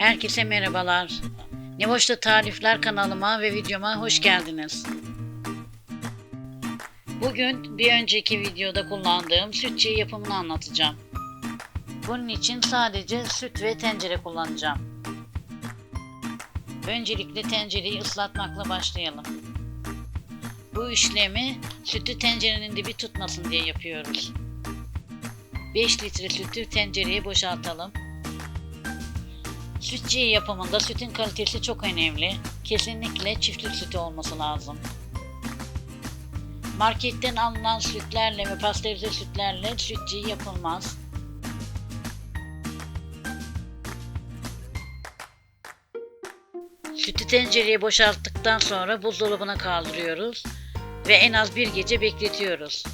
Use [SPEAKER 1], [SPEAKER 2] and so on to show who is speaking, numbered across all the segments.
[SPEAKER 1] Herkese merhabalar. Nevoş'ta Tarifler kanalıma ve videoma hoş geldiniz. Bugün bir önceki videoda kullandığım süt çiğ yapımını anlatacağım. Bunun için sadece süt ve tencere kullanacağım. Öncelikle tencereyi ıslatmakla başlayalım. Bu işlemi sütü tencerenin dibi tutmasın diye yapıyoruz. 5 litre sütü tencereye boşaltalım. Süt çiğ yapımında sütün kalitesi çok önemli. Kesinlikle çiftlik sütü olması lazım. Marketten alınan sütlerle ve pastörize sütlerle süt çiğ yapılmaz. Sütü tencereye boşalttıktan sonra buzdolabına kaldırıyoruz ve en az bir gece bekletiyoruz.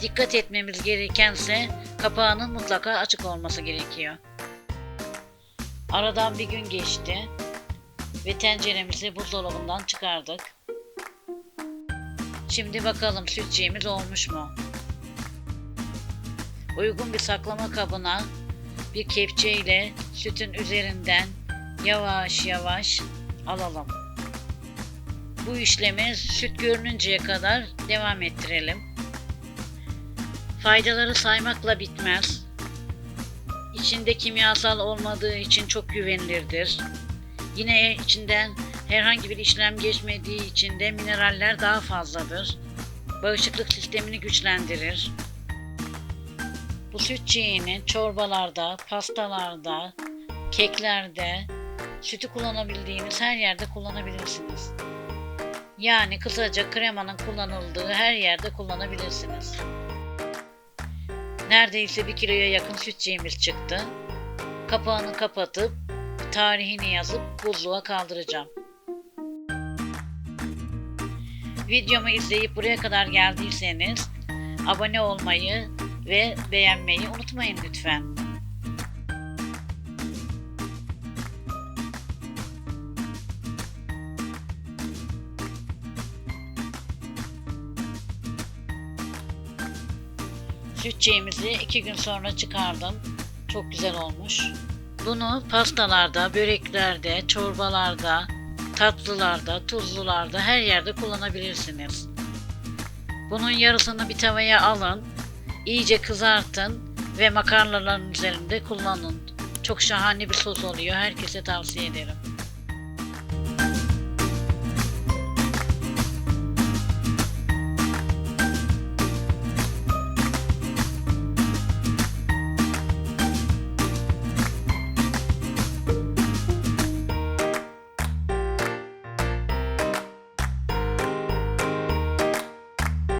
[SPEAKER 1] Dikkat etmemiz gerekense kapağının mutlaka açık olması gerekiyor. Aradan bir gün geçti ve tenceremizi buzdolabından çıkardık. Şimdi bakalım sütçüğümüz olmuş mu? Uygun bir saklama kabına bir kepçe ile sütün üzerinden yavaş yavaş alalım. Bu işlemi süt görününceye kadar devam ettirelim. Faydaları saymakla bitmez. İçinde kimyasal olmadığı için çok güvenilirdir. Yine içinden herhangi bir işlem geçmediği için de mineraller daha fazladır. Bağışıklık sistemini güçlendirir. Bu süt çiğini çorbalarda, pastalarda, keklerde, sütü kullanabildiğiniz her yerde kullanabilirsiniz. Yani kısaca kremanın kullanıldığı her yerde kullanabilirsiniz. Neredeyse bir kiloya yakın sütçeğimiz çıktı. Kapağını kapatıp tarihini yazıp buzluğa kaldıracağım. Videomu izleyip buraya kadar geldiyseniz abone olmayı ve beğenmeyi unutmayın lütfen. Sütçeğimizi iki gün sonra çıkardım. Çok güzel olmuş. Bunu pastalarda, böreklerde, çorbalarda, tatlılarda, tuzlularda her yerde kullanabilirsiniz. Bunun yarısını bir tavaya alın, iyice kızartın ve makarnaların üzerinde kullanın. Çok şahane bir sos oluyor. Herkese tavsiye ederim.